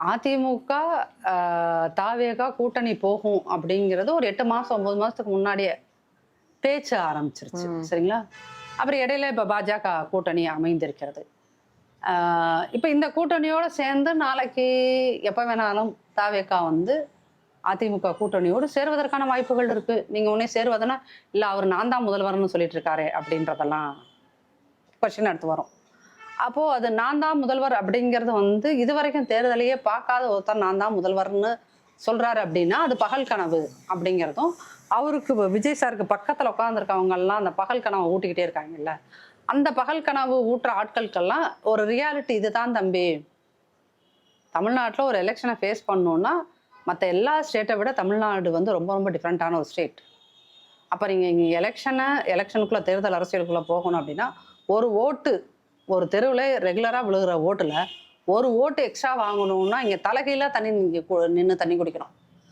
அதிமுக தாவேகா கூட்டணி போகும் அப்படிங்கிறது ஒரு எட்டு மாசம் ஒன்பது மாசத்துக்கு முன்னாடியே பேச்சு ஆரம்பிச்சிருச்சு. சரிங்களா? அப்புறம் இடையில இப்ப பாஜக கூட்டணி அமைந்திருக்கிறது. இப்ப இந்த கூட்டணியோட சேர்ந்து நாளைக்கு எப்ப வேணாலும் தாவேகா வந்து அதிமுக கூட்டணியோடு சேருவதற்கான வாய்ப்புகள் இருக்கு. நீங்க உடனே சேருவதுன்னா இல்ல அவர் நான் தான் முதல்வர்னு சொல்லிட்டு இருக்காரு அப்படின்றதெல்லாம் கொஸ்டின் அடுத்து வரும். அப்போது அது நான் தான் முதல்வர் அப்படிங்கிறது வந்து இதுவரைக்கும் தேர்தலையே பார்க்காத ஒருத்தர் நான் தான் முதல்வர்னு சொல்கிறாரு அப்படின்னா அது பகல் கனவு அப்படிங்கிறதும் அவருக்கு விஜய் சாருக்கு பக்கத்தில் உட்காந்துருக்கவங்கெல்லாம் அந்த பகல் கனவை ஊட்டிக்கிட்டே இருக்காங்கல்ல. அந்த பகல் கனவு ஊட்டுற ஆட்களுக்கெல்லாம் ஒரு ரியாலிட்டி இதுதான் தம்பி. தமிழ்நாட்டில் ஒரு எலெக்ஷனை ஃபேஸ் பண்ணோன்னா மற்ற எல்லா ஸ்டேட்டை விட தமிழ்நாடு வந்து ரொம்ப ரொம்ப டிஃப்ரெண்ட்டான ஒரு ஸ்டேட் அப்போ நீங்கள் இங்கே எலெக்ஷனை எலெக்ஷனுக்குள்ளே தேர்தல் அரசியலுக்குள்ளே போகணும் அப்படின்னா ஒரு ஓட்டு ஒரு தெருவில் ரெகுலராக விழுகிற ஓட்டில் ஒரு ஓட்டு எக்ஸ்ட்ரா வாங்கணும்னா இங்கே தலைகீழாக தண்ணி நின்று தண்ணி குடிக்கணும்.